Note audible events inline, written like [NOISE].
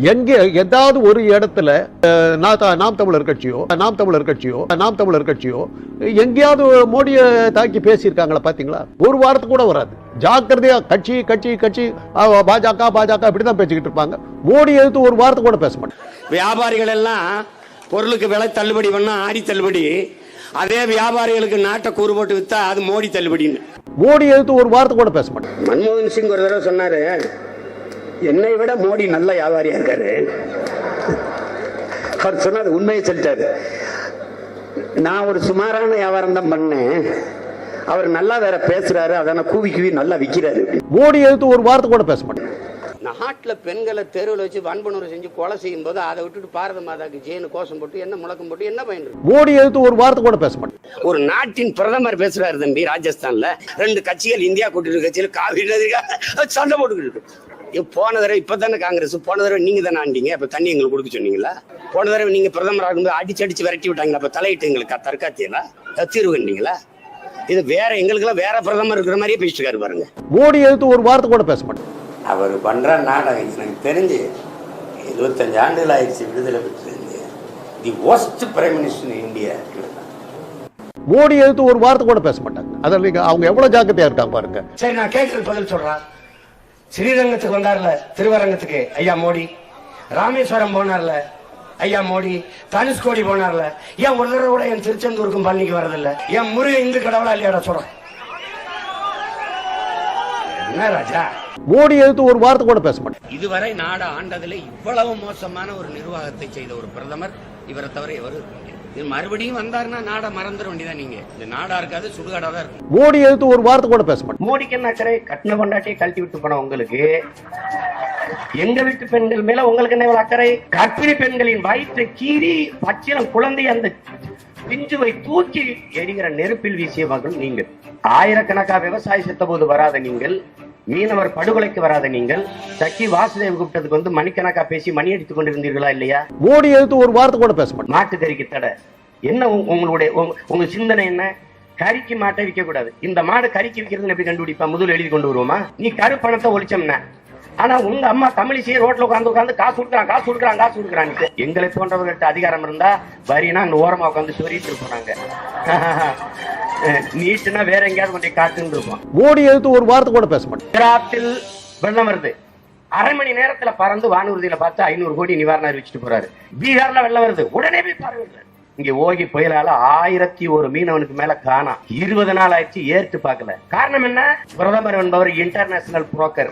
எங்கே ஏதாவது ஒரு இடத்துல நாம் தமிழர் கட்சியோ நாம் தமிழர் கட்சியோ நாம் தமிழர் கட்சியோ எங்கேயாவது மோடியை தாக்கி பேசியிருக்காங்களா பாத்தீங்களா? ஒரு வாரத்துக்கு கூட வராது. ஜாக்கிரதையா கட்சி கட்சி கட்சி பாஜக பாஜக இப்படிதான் பேசிக்கிட்டு இருப்பாங்க. மோடி எதிர்த்து ஒரு வாரத்துக்கு கூட பேச மாட்டாங்க. வியாபாரிகள் எல்லாம் பொருளுக்கு விலை தள்ளுபடி பண்ணா ஆடி தள்ளுபடி. அதே வியாபாரிகளுக்கு நாட்டை கூறு போட்டு வித்தா அது மோடி தள்ளுபடின்னு. மோடி எதிர்த்து ஒரு வாரத்துக்கு கூட பேச மாட்டாங்க. மன்மோகன் சிங் ஒரு தடவை சொன்னாரு என்னை விட மோடி நல்ல வியாபாரியா இருக்காரு. அவர் சொன்னாரு உண்மையை சொல்லிட்டாரு. நான் ஒரு சுமாரான வியாபாரம் தான் பண்ணேன். அவர் நல்லா வேற பேசுறாரு. அதனை கூவி கூவி நல்லா விக்கிறாரு. மோடி எதிர்த்து ஒரு வாரத்துக்கு கூட பேச மாட்டாங்க நாட்டில் பெண்களை தெருவில் வச்சு வன்புணர்வு செஞ்சு கொலை செய்யும் போது அதை விட்டுட்டு பாரத மாதாக்கு ஜெயினு கோஷம் போட்டு என்ன முழக்கம் போட்டு என்ன பயன்? மோடி எதிர்த்து ஒரு வாரத்துக்கு கூட பேச மாட்டாங்க ஒரு நாட்டின் பிரதமர் பேசுறாரு தம்பி ராஜஸ்தான்ல. ரெண்டு கட்சிகள் இந்தியா கூட்டணி கட்சியில் காவிரி சண்டை போட்டுக்கிட்டு இருக்கு. போன தடவை இப்பதானே காங்கிரஸ் போன தடவை நீங்க தானே ஆண்டீங்க? அப்ப தண்ணி எங்களுக்கு கொடுக்க சொன்னீங்களா? போன தடவை நீங்க பிரதமர் ஆகும்போது அடிச்சு அடிச்சு விரட்டி விட்டாங்களா? அப்ப தலையிட்டு எங்களுக்கு தற்காத்தியலா? தீர்வு கண்டீங்களா? இது வேற எங்களுக்கெல்லாம் வேற பிரதமர் இருக்கிற மாதிரியே பேசிட்டு இருக்காரு பாருங்க. மோடி எதிர்த்து ஒரு வாரத்துக்கு கூட பேச மாட்டாங்க அவர் பண்ற நாடகம் எனக்கு தெரிஞ்சு இருபத்தஞ்சு ஆண்டுகள் ஆயிடுச்சு விடுதலை பெற்றிருந்து the worst prime minister India Modi எதிர்த்து ஒரு வாரத்துக்கு கூட பேச மாட்டாங்க அதில் அவங்க எவ்வளவு ஜாக்கிரதையா இருக்காங்க பாருங்க. சரி நான் கேட்கறது பதில் சொல்றேன். ஸ்ரீரங்கத்துக்கு வந்தார்ல திருவரங்கத்துக்கு ஐயா மோடி. ராமேஸ்வரம் போனார்ல ஐயா மோடி. தனுஷ்கோடி போனார்ல. ஏன் ஒரு தடவை கூட என் திருச்செந்தூருக்கும் பழனிக்கு வரதில்ல? என் முருகன் இந்து கடவுளா இல்லையாடா சொல்றேன். என்ன ராஜா? மோடி எதிர்த்து ஒரு வாரத்துக்கு கூட பேச மாட்டாங்க இதுவரை நாடு ஆண்டதில் இவ்வளவு மோசமான ஒரு நிர்வாகத்தை செய்த ஒரு பிரதமர் இவரை தவிர எவரும். இது மறுபடியும் வந்தாருன்னா நாடை மறந்துட வேண்டியதான் நீங்க? இந்த நாடா இருக்காது சுடுகாடா தான் இருக்கும். மோடி எதிர்த்து ஒரு வாரத்துக்கு கூட பேச மாட்டாங்க மோடிக்கு என்ன அக்கறை கட்டின கொண்டாட்டியை கழட்டி விட்டு போன உங்களுக்கு எங்க வீட்டு பெண்கள் மேல உங்களுக்கு என்ன அக்கறை கர்ப்பிணி பெண்களின் வயிற்றை கீறி பச்சிலம் குழந்தை அந்த பிஞ்சுவை தூக்கி எரிகிற நெருப்பில் வீசிய மகன் நீங்கள். ஆயிரக்கணக்கா விவசாயி செத்த போது வராத நீங்கள் மீனவர் படுகொலைக்கு வராத நீங்கள். சக்கி வாசுதேவ் கூப்பிட்டதுக்கு வந்து மணிக்கணக்கா பேசி மணி அடித்துக் கொண்டிருந்தீர்களா இல்லையா? மோடி எதிர்த்து ஒரு வாரத்துக்கு கூட பேச மாட்டாங்க மாட்டுக்கறிக்கு தடை. என்ன உங்க- உங்களுடைய உங்க- சிந்தனை என்ன? கறிக்கு மாட்டை விற்க கூடாது. இந்த மாடு கறிக்கு விற்கிறது எப்படி கண்டுபிடிப்பா? முதல் எழுதி கொண்டு வருவோமா? நீ கரு பணத்தை ஒழிச்சோம்னா. ஆனா உங்க அம்மா தமிழிசையே ரோட்ல உட்காந்து உட்காந்து காசு கொடுக்குறான் காசு கொடுக்குறான் காசு கொடுக்குறான்னு எங்களை போன்றவர்கள்ட்ட அதிகாரம் இருந்தா வரினா அங்க ஓரமா உட்காந்து சொல்லிட்டு இருப்போம் [LAUGHS] நீட்டுனா வேற எங்கேயாவது கொண்டு போய் காட்டுன்னு இருப்போம். மோடி எதிர்த்து ஒரு வாரத்துக்கு கூட பேச மாட்டாங்க குஜராத்தில் வெள்ளம் வருது. அரை மணி நேரத்துல பறந்து வானூர்தியில பார்த்து ஐநூறு கோடி நிவாரணம் அறிவிச்சிட்டு போறாரு. பீகார்ல வெள்ளம் வருது. உடனே போய் பார்வையிடுறாரு இங்க ஓகி புயலால ஆயிரத்தி ஒரு மீனவனுக்கு மேல காணாம் இருபது நாள் ஆயிடுச்சு ஏற்று பார்க்கல. காரணம் என்ன? பிரதமர் என்பவர் இன்டர்நேஷனல் புரோக்கர்